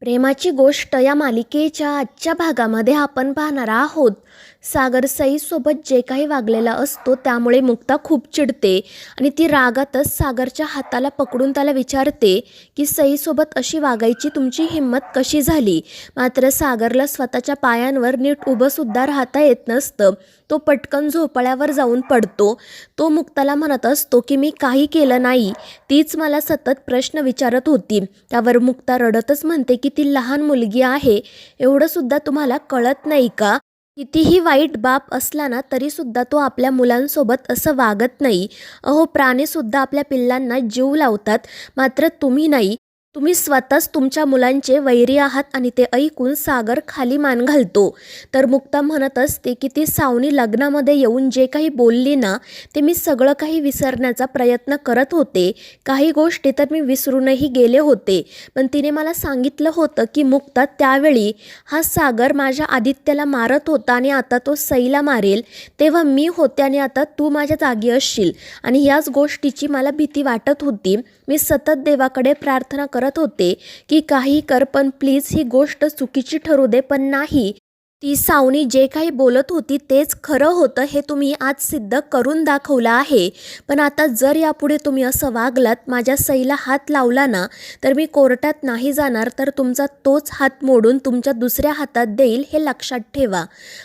प्रेमाची गोष्ट या मालिकेच्या आजच्या भागामध्ये आपण पाहणार आहोत. सागर सईसोबत जे काही वागलेला असतो त्यामुळे मुक्ता खूप चिडते आणि ती रागातच सागरच्या हाताला पकडून त्याला विचारते की सईसोबत अशी वागायची तुमची हिंमत कशी झाली? मात्र सागरला स्वतःच्या पायांवर नीट उभंसुद्धा राहता येत नसतं. तो पटकन झोपाळ्यावर जाऊन पडतो. तो मुक्ताला म्हणत असतो की मी काही केलं नाही. तीच मला सतत प्रश्न विचारत होती. त्यावर मुक्ता रडतच म्हणते की ती लहान मुलगी आहे एवढंसुद्धा तुम्हाला कळत नाही का? कितीही वाईट बाप असला ना तरीसुद्धा तो आपल्या मुलांसोबत असं वागत नाही. अहो प्राणीसुद्धा आपल्या पिल्लांना जीव लावतात मात्र तुम्ही नाही. तुम्ही स्वतःच तुमच्या मुलांचे वैरी आहात आणि ते ऐकून सागर खाली मान घालतो. तर मुक्ता म्हणत असते की ती सावनी लग्नामध्ये येऊन जे काही बोलली ना ते मी सगळं काही विसरण्याचा प्रयत्न करत होते. काही गोष्टी तर मी विसरूनही गेले होते. पण तिने मला सांगितलं होतं की मुक्ता त्यावेळी हा सागर माझ्या आदित्याला मारत होता आणि आता तो सईला मारेल. तेव्हा मी होते आणि आता तू माझ्या जागी असशील. आणि याच गोष्टीची मला भीती वाटत होती. मी सतत देवाकडे प्रार्थना करत होते की काही कर पण प्लीज ही गोष्ट चुकीची ठरू दे पण नाही. ती सावनी जे काही बोलत होती तेच खरं होतं हे तुम्ही आज सिद्ध करून दाखवलं आहे. पण आता जर यापुढे तुम्ही असं वागलात माझ्या सईला हात लावला ना तर मी कोर्टात नाही जाणार तर तुमचा तोच हात मोडून तुमच्या दुसऱ्या हातात देईल हे लक्षात ठेवा.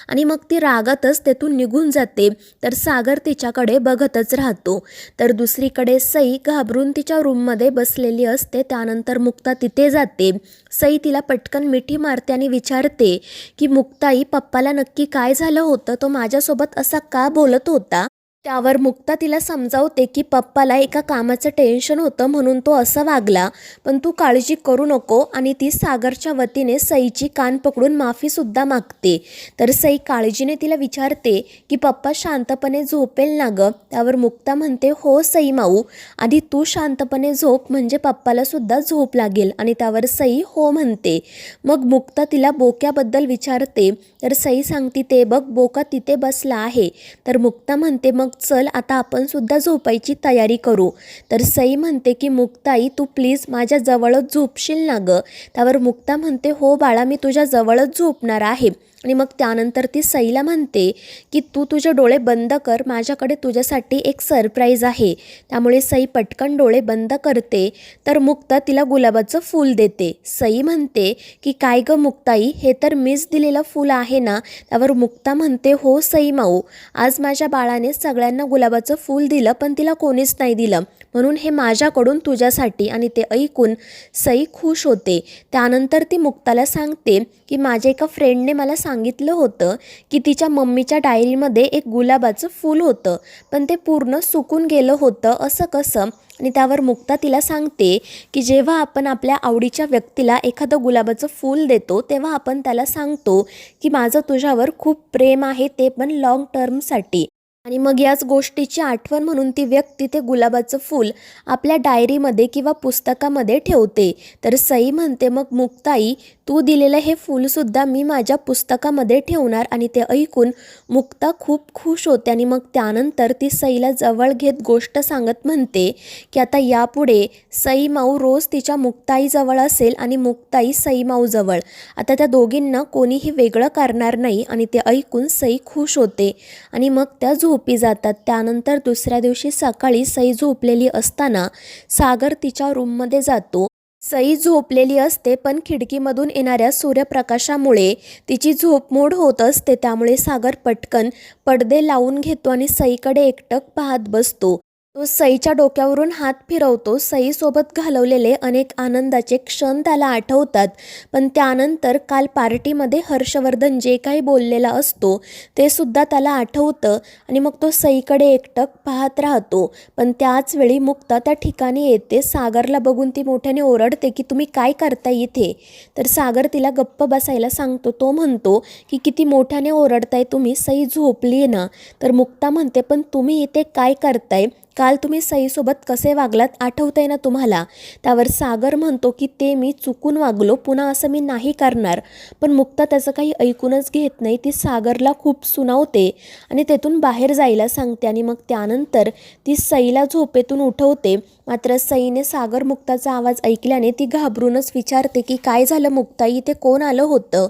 आणि मग ती रागातच तेथून निघून जाते तर सागर तिच्याकडे बघतच राहतो. तर दुसरीकडे सई घाबरून तिच्या रूममध्ये बसलेली असते त्यानंतर मुक्ता तिथे जाते. सई तिला पटकन मिठी मारते आणि विचारते की ताई पप्पाला नक्की काय झालं होतं? तो माझ्यासोबत असा का बोलत होता? त्यावर मुक्ता तिला समजावते की पप्पाला एका कामाचं टेन्शन होतं म्हणून तो असा वागला पण तू काळजी करू नको आणि ती सागरच्या वतीने सईची कान पकडून माफीसुद्धा मागते. तर सई काळजीने तिला विचारते की पप्पा शांतपणे झोपेल ना गं? त्यावर मुक्ता म्हणते हो सई माऊ. आधी तू शांतपणे झोप म्हणजे पप्पालासुद्धा झोप लागेल आणि त्यावर सई हो म्हणते. मग मुक्ता तिला बोक्याबद्दल विचारते तर सई सांगते ते बघ बोका तिथे बसला आहे. तर मुक्ता म्हणते मग चल आता आपण सुद्धा झोपायची तयारी करू. तर सई म्हणते की मुक्ताई तू प्लीज माझ्या जवळच झोपशील ना गं? त्यावर मुक्ता म्हणते हो बाळा मी तुझ्या जवळच झोपणार आहे. आणि मग त्यानंतर ती सईला म्हणते की तू तुझे डोळे बंद कर. माझ्याकडे तुझ्यासाठी एक सरप्राईज आहे. त्यामुळे सई पटकन डोळे बंद करते. तर मुक्ता तिला गुलाबाचं फूल देते. सई म्हणते की काय गं मुक्ताई? हे तर मीच दिलेलं फूल आहे ना? त्यावर मुक्ता म्हणते हो सई माऊ. आज माझ्या बाळाने सगळ्यांना गुलाबाचं फूल दिलं पण तिला कोणीच नाही दिलं. म्हणून हे माझ्याकडून तुझ्यासाठी. आणि ते ऐकून सई खुश होते. त्यानंतर ती मुक्ताला सांगते की माझ्या एका फ्रेंडने मला सांगितलं होतं की तिच्या मम्मीच्या डायरीमध्ये एक गुलाबाचं फूल होतं पण ते पूर्ण सुकून गेलं होतं असं कसं? आणि त्यावर मुक्ता तिला सांगते की जेव्हा आपण आपल्या आवडीच्या व्यक्तीला एखादं गुलाबाचं फूल देतो तेव्हा आपण त्याला सांगतो की माझं तुझ्यावर खूप प्रेम आहे ते पण लाँग टर्मसाठी आणि मग याच गोष्टीची आठवण म्हणून ती व्यक्ती ते गुलाबाचं फूल आपल्या डायरीमध्ये किंवा पुस्तकामध्ये ठेवते. तर सई म्हणते मग मुक्ताई तू दिलेलं हे फूलसुद्धा मी माझ्या पुस्तकामध्ये ठेवणार आणि ते ऐकून मुक्ता खूप खुश होते आणि मग त्यानंतर ती सईला जवळ घेत गोष्ट सांगत म्हणते की आता यापुढे सई माऊ रोज तिच्या मुक्ताईजवळ असेल आणि मुक्ताई सई माऊजवळ आता त्या दोघींना कोणीही वेगळं करणार नाही आणि ते ऐकून सई खुश होते आणि मग त्या झोपी जातात. त्यानंतर दुसऱ्या दिवशी सकाळी सई झोपलेली असताना सागर तिच्या रूममध्ये जातो सई झोपलेली असते पण खिडकीमधून येणाऱ्या सूर्यप्रकाशामुळे तिची झोप मोड होत असते. त्यामुळे सागर पटकन पडदे लावून घेतो आणि सईकडे एकटक पाहत बसतो. तो सईच्या डोक्यावरून हात फिरवतो. सईसोबत घालवलेले अनेक आनंदाचे क्षण त्याला आठवतात. पण त्यानंतर काल पार्टीमध्ये हर्षवर्धन जे काही बोललेला असतो ते सुद्धा त्याला आठवतं आणि मग तो सईकडे एकटक पाहत राहतो. पण त्याच वेळी मुक्ता त्या ठिकाणी येते. सागरला बघून ती मोठ्याने ओरडते की तुम्ही काय करताय इथे? तर सागर तिला गप्प बसायला सांगतो. तो म्हणतो की किती मोठ्याने ओरडताय तुम्ही. सई झोपली ना. तर मुक्ता म्हणते पण तुम्ही इथे काय करताय? काल तुम्ही सईसोबत कसे वागलात आठवतंय ना तुम्हाला? त्यावर सागर म्हणतो की ते मी चुकून वागलो पुन्हा असं मी नाही करणार. पण मुक्ता त्याचं काही ऐकूनच घेत नाही. ती सागरला खूप सुनावते आणि तेथून बाहेर जायला सांगते आणि मग त्यानंतर ती सईला झोपेतून उठवते. मात्र सईने सागर मुक्ताचा आवाज ऐकल्याने ती घाबरूनच विचारते की काय झालं मुक्ता? इथे कोण आलं होतं?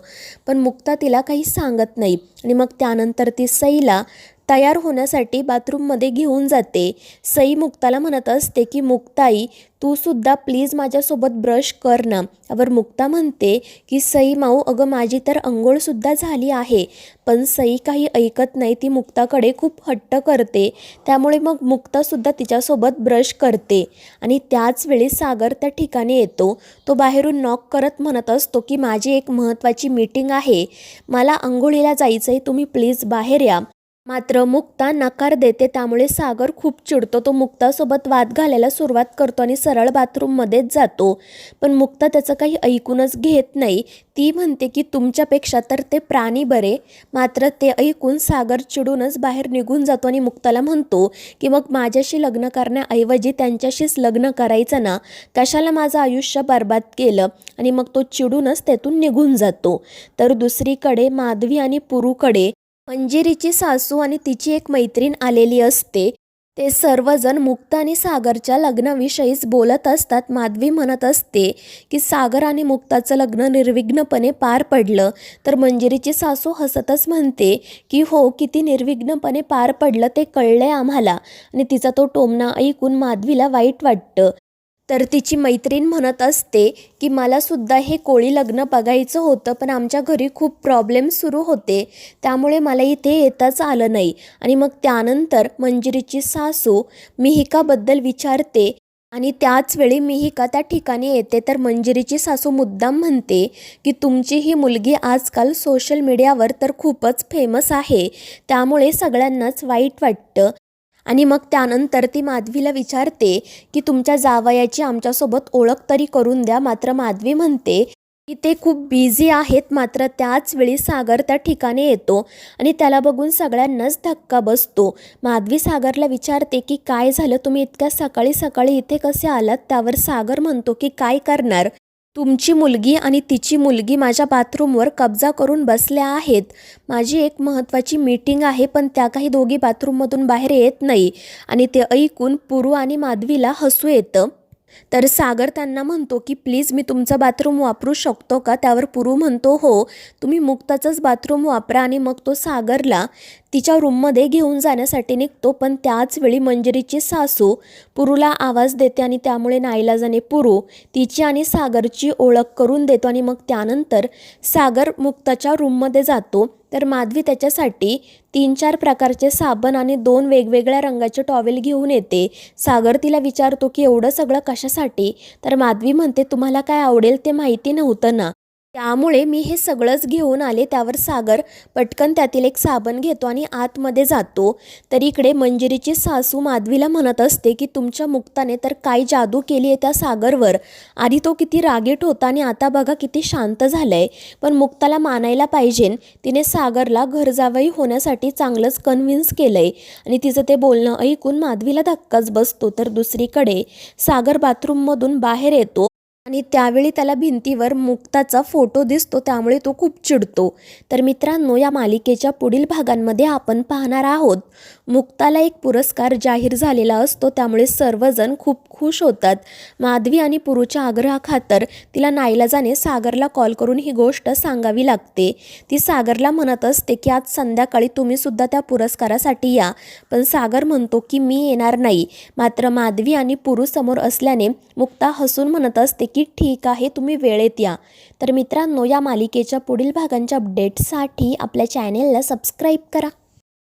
पण मुक्ता तिला काही सांगत नाही. आणि मग त्यानंतर ती सईला तयार होण्यासाठी बाथरूममध्ये घेऊन जाते. सई मुक्ताला म्हणत असते की मुक्ताई तू सुद्धा प्लीज माझ्यासोबत ब्रश कर ना. यावर मुक्ता म्हणते की सई माऊ अगं माझी तर अंघोळसुद्धा झाली आहे. पण सई काही ऐकत नाही ती मुक्ताकडे खूप हट्ट करते. त्यामुळे मग मुक्तासुद्धा तिच्यासोबत ब्रश करते. आणि त्याच वेळी सागर त्या ठिकाणी येतो. तो बाहेरून नॉक करत म्हणत असतो की माझी एक महत्त्वाची मीटिंग आहे. मला अंघोळीला जायचं आहे तुम्ही प्लीज बाहेर या. मात्र मुक्ता नकार देते त्यामुळे सागर खूप चिडतो. तो मुक्तासोबत वाद घालायला सुरुवात करतो आणि सरळ बाथरूममध्येच जातो. पण मुक्ता त्याचं काही ऐकूनच घेत नाही. ती म्हणते की तुमच्यापेक्षा तर ते प्राणी बरे. मात्र ते ऐकून सागर चिडूनच बाहेर निघून जातो आणि मुक्ताला म्हणतो की मग माझ्याशी लग्न करण्याऐवजी त्यांच्याशीच लग्न करायचं ना? कशाला माझं आयुष्य बर्बाद केलं? आणि मग तो चिडूनच तेथून निघून जातो. तर दुसरीकडे माधवी आणि पुरूकडे मंजिरीची सासू आणि तिची एक मैत्रीण आलेली असते. ते सर्वजण मुक्ता आणि सागरच्या लग्नाविषयीच बोलत असतात. माधवी म्हणत असते की सागर आणि मुक्ताचं लग्न निर्विघ्नपणे पार पडलं. तर मंजिरीची सासू हसतच म्हणते की हो किती निर्विघ्नपणे पार पडलं ते कळलं आहे आम्हाला. आणि तिचा तो टोमणा ऐकून माधवीला वाईट वाटतं. तर तिची मैत्रीण म्हणत असते की मलासुद्धा हे कोळी लग्न बघायचं होतं पण आमच्या घरी खूप प्रॉब्लेम सुरू होते. त्यामुळे मला इथे येताच आलं नाही. आणि मग त्यानंतर मंजिरीची सासू मिहिकाबद्दल विचारते आणि त्याच वेळी मिहिका त्या ठिकाणी येते. तर मंजिरीची सासू मुद्दाम म्हणते की तुमची ही मुलगी आजकाल सोशल मीडियावर तर खूपच फेमस आहे. त्यामुळे सगळ्यांनाच वाईट वाटतं. आणि मग त्यानंतर ती माधवीला विचारते की तुमच्या जावयाची आमच्यासोबत ओळख तरी करून द्या. मात्र माधवी म्हणते की ते खूप बिझी आहेत. मात्र त्याच वेळी सागर त्या ठिकाणी येतो आणि त्याला बघून सगळ्यांनाच धक्का बसतो. माधवी सागरला विचारते की काय झालं? तुम्ही इतक्या सकाळी सकाळी इथे कसे आलात? त्यावर सागर म्हणतो की काय करणार? तुमची मुलगी आणि तिची मुलगी माझ्या बाथरूमवर कब्जा करून बसल्या आहेत. माझी एक महत्त्वाची मीटिंग आहे पण त्या काही दोघी बाथरूममधून बाहेर येत नाही आणि ते ऐकून पुरू आणि माधवीला हसू येतं. तर सागर त्यांना म्हणतो की प्लीज मी तुमचं बाथरूम वापरू शकतो का? त्यावर पुरू म्हणतो हो तुम्ही मुक्ताचंच बाथरूम वापरा. आणि मग तो सागरला तिच्या रूममध्ये घेऊन जाण्यासाठी निघतो पण त्याच वेळी मंजिरीची सासू पुरूला आवाज देते आणि त्यामुळे नाईलाजाने पुरू तिची आणि सागरची ओळख करून देतो आणि मग त्यानंतर सागर मुक्ताच्या रूममध्ये जातो. तर माधवी त्याच्यासाठी तीन चार प्रकारचे साबण आणि दोन वेगवेगळ्या रंगाचे टॉवेल घेऊन येते. सागर तिला विचारतो की एवढं सगळं कशासाठी? तर माधवी म्हणते तुम्हाला काय आवडेल ते माहिती नव्हतं ना. त्यामुळे मी हे सगळंच घेऊन आले त्यावर सागर पटकन त्यातील एक साबण घेतो आणि आतमध्ये जातो. तर इकडे मंजिरीची सासू माधवीला म्हणत असते की तुमच्या मुक्ताने तर काय जादू केली आहे त्या सागरवर. आधी तो किती रागीट होता आणि आता बघा किती शांत झालंय. पण मुक्ताला मानायला पाहिजे. तिने सागरला घरजावई होण्यासाठी चांगलंच कन्व्हिन्स केलंय. आणि तिचं ते बोलणं ऐकून माधवीला धक्काच बसतो. तर दुसरीकडे सागर बाथरूममधून बाहेर येतो. आणि त्यावेळी त्याला भिंतीवर मुक्ताचा फोटो दिसतो त्यामुळे तो खूप चिडतो. तर मित्रांनो या मालिकेच्या पुढील भागांमध्ये आपण पाहणार आहोत. मुक्ताला एक पुरस्कार जाहीर झालेला असतो त्यामुळे सर्वजण खूप खुश होतात. माधवी आणि पुरूच्या आग्रहाखातर तिला नाईलाजाने सागरला कॉल करून ही गोष्ट सांगावी लागते. ती सागरला म्हणत असते की आज संध्याकाळी तुम्ही सुद्धा त्या पुरस्कारासाठी या. पण सागर म्हणतो की मी येणार नाही. मात्र माधवी आणि पुरू समोर असल्याने मुक्ता हसून म्हणत असते की ठीक आहे तुम्ही वेळेत या. तर मित्रांनो या मालिकेच्या पुढील भागांच्या अपडेटसाठी आपल्या चॅनेलला सबस्क्राईब करा.